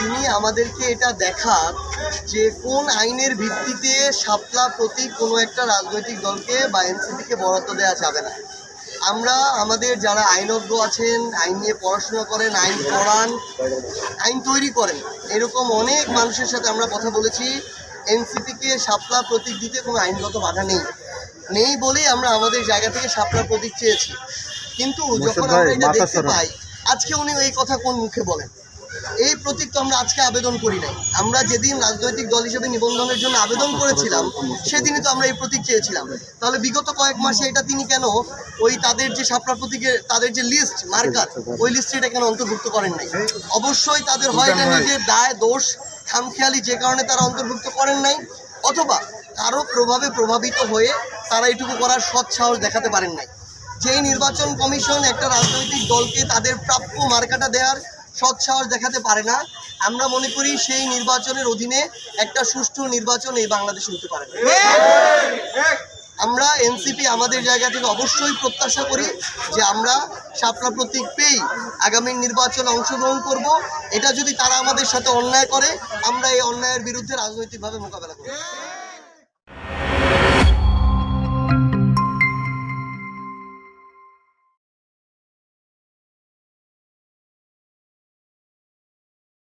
তিনি আমাদেরকে এটা দেখা যে কোন আইনের ভিত্তিতে শাপলা প্রতীক কোনো একটা রাজনৈতিক দলকে বা এনসিপিকে বরাদ্দ দেওয়া যাবে না। আমরা আমাদের যারা আইনজ্ঞ আছেন আইন নিয়ে পড়াশোনা করেন আইন পড়ান আইন তৈরি করেন এরকম অনেক মানুষের সাথে আমরা কথা বলেছি। এনসিপিকে শাপলা প্রতীক দিতে কোনো আইনগত বাধা নেই। নেই বলেই আমরা আমাদের জায়গা থেকে শাপলা প্রতীক চেয়েছি। কিন্তু যখন আমরা এটা দেখতে পাই আজকে উনি এই কথা কোন মুখে বলেন? এই প্রতীক তো আমরা আজকে আবেদন করি নাই। আমরা যেদিন রাজনৈতিক দল হিসেবে নিবন্ধনের জন্য আবেদন করেছিলাম, সেদিনই তো আমরা এই প্রতীক চেয়েছিলাম। তাহলে বিগত কয়েক মাসে এটা তিনি কেন ওই তাদের যে সাপড়া প্রতীকের, তাদের যে লিস্ট মার্কার ওই লিস্টে এটা কেন অন্তর্ভুক্ত করেন নাই? অবশ্যই তাদের হয় এটা নিজের দায়, দোষ, খামখেয়ালি যে কারণে তারা অন্তর্ভুক্ত করেন নাই, অথবা কারও প্রভাবে প্রভাবিত হয়ে তারা এটুকু করার সৎ সাহস দেখাতে পারেন নাই। যেই নির্বাচন কমিশন একটা রাজনৈতিক দলকে তাদের প্রাপ্য মার্কাটা দেওয়ার সৎসাহস দেখাতে পারে না। আমরা মনে করি সেই নির্বাচনের অধীনে একটা সুষ্ঠু নির্বাচন এই বাংলাদেশে হতে পারে। আমরা এনসিপি আমাদের জায়গা থেকে অবশ্যই প্রত্যাশা করি যে আমরা শাপলা প্রতীক পেয়েই আগামী নির্বাচনে অংশগ্রহণ করব। এটা যদি তারা আমাদের সাথে অন্যায় করে, আমরা এই অন্যায়ের বিরুদ্ধে রাজনৈতিকভাবে মোকাবেলা করব।